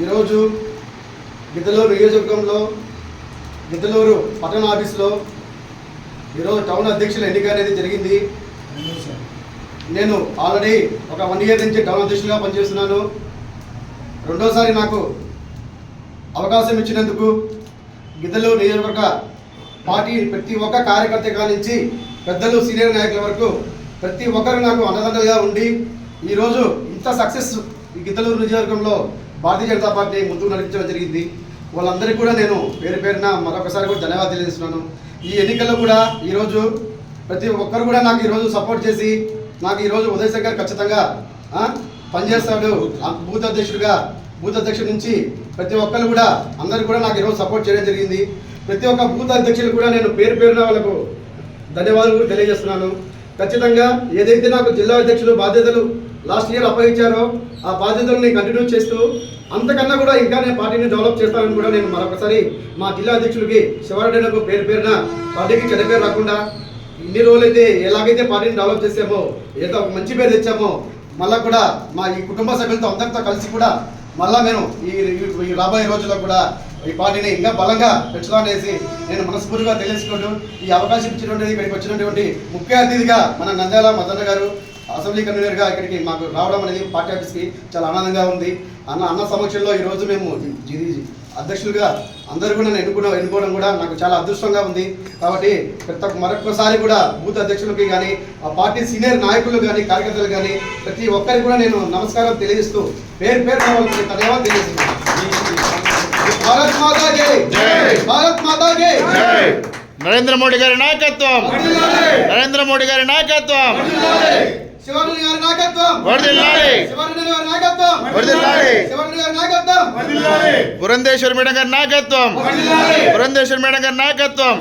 ఈరోజు గిద్దలూరు నియోజకవర్గంలో గిద్దలూరు పట్టణ ఆఫీస్లో ఈరోజు టౌన్ అధ్యక్షుల ఎన్నిక అనేది జరిగింది. నేను ఆల్రెడీ ఒక వన్ ఇయర్ నుంచి టౌన్ అధ్యక్షులుగా పనిచేస్తున్నాను. రెండోసారి నాకు అవకాశం ఇచ్చినందుకు గిద్దలూరు నియోజకవర్గ పార్టీ ప్రతి ఒక్క కార్యకర్త కానించి పెద్దలు సీనియర్ నాయకుల వరకు ప్రతి ఒక్కరు నాకు అండదండగా ఉండి ఈరోజు ఇంత సక్సెస్ ఈ గిద్దలూరు నియోజకవర్గంలో భారతీయ జనతా పార్టీ ముందుకు నడిపించడం జరిగింది. వాళ్ళందరికీ కూడా నేను పేరు పేరున మరొకసారి కూడా ధన్యవాదాలు తెలియజేస్తున్నాను. ఈ ఎన్నికల్లో కూడా ఈరోజు ప్రతి ఒక్కరు కూడా నాకు ఈరోజు సపోర్ట్ చేసి నాకు ఈరోజు ఉదయ్ శంకర్ ఖచ్చితంగా పనిచేస్తాడు. బూత్ అధ్యక్షుడిగా బూత్ అధ్యక్షుడి నుంచి ప్రతి ఒక్కరు కూడా అందరు కూడా నాకు ఈరోజు సపోర్ట్ చేయడం జరిగింది. ప్రతి ఒక్క బూత్ అధ్యక్షులు కూడా నేను పేరు పేరున వాళ్ళకు ధన్యవాదాలు తెలియజేస్తున్నాను. ఖచ్చితంగా ఏదైతే నాకు జిల్లా అధ్యక్షులు బాధ్యతలు లాస్ట్ ఇయర్ అప్పగించారో. ఆ బాధ్యతల్ని కంటిన్యూ చేస్తూ అంతకన్నా కూడా ఇంకా నేను పార్టీని డెవలప్ చేస్తానని కూడా నేను మరొకసారి మా జిల్లా అధ్యక్షుడికి శివరెడ్డిలకు పేరు పేరున పార్టీకి చెడ్డ పేరు రాకుండా ఇన్ని రోజులైతే ఎలాగైతే పార్టీని డెవలప్ చేసామో ఏదో ఒక మంచి పేరు తెచ్చామో మళ్ళా కూడా మా ఈ కుటుంబ సభ్యులతో అందరితో కలిసి కూడా మళ్ళా నేను ఈ ఈ- రాబోయే రోజుల్లో కూడా ఈ పార్టీని ఇంకా బలంగా పెంచుదామనేసి నేను మనస్ఫూర్తిగా తెలియజేసుకుంటూ ఈ అవకాశం ఇచ్చినటువంటి ఇక్కడికి వచ్చినటువంటి ముఖ్య అతిథిగా మన నంద్యాల మదన్న గారు అసెంబ్లీ కన్వీనర్గా ఇక్కడికి మాకు రావడం అనేది పార్టీ ఆఫీస్కి చాలా ఆనందంగా ఉంది. అన్న అన్న సమక్షంలో ఈరోజు మేము అధ్యక్షులుగా అందరూ కూడా నేను ఎన్నుకున్న ఎన్నుకోవడం కూడా నాకు చాలా అదృష్టంగా ఉంది. కాబట్టి ప్రతి మరొకసారి కూడా బూత్ అధ్యక్షులకి కానీ ఆ పార్టీ సీనియర్ నాయకులు కానీ కార్యకర్తలు కానీ ప్రతి ఒక్కరికి కూడా నేను నమస్కారం తెలియజేస్తూ పేరు పేరు వాళ్ళకి ధన్యవాదాలు తెలియజేస్తున్నాను. భారత్ మాతా. భారత్ మాతా. నరేంద్ర మోడీ గారి నాయకత్వం! నరేంద్ర మోడీ గారి నాయకత్వం! పురంధేశ్వరి మేడం గారి నాయకత్వం. పురంధేశ్వరి మేడం గారి నాయకత్వం.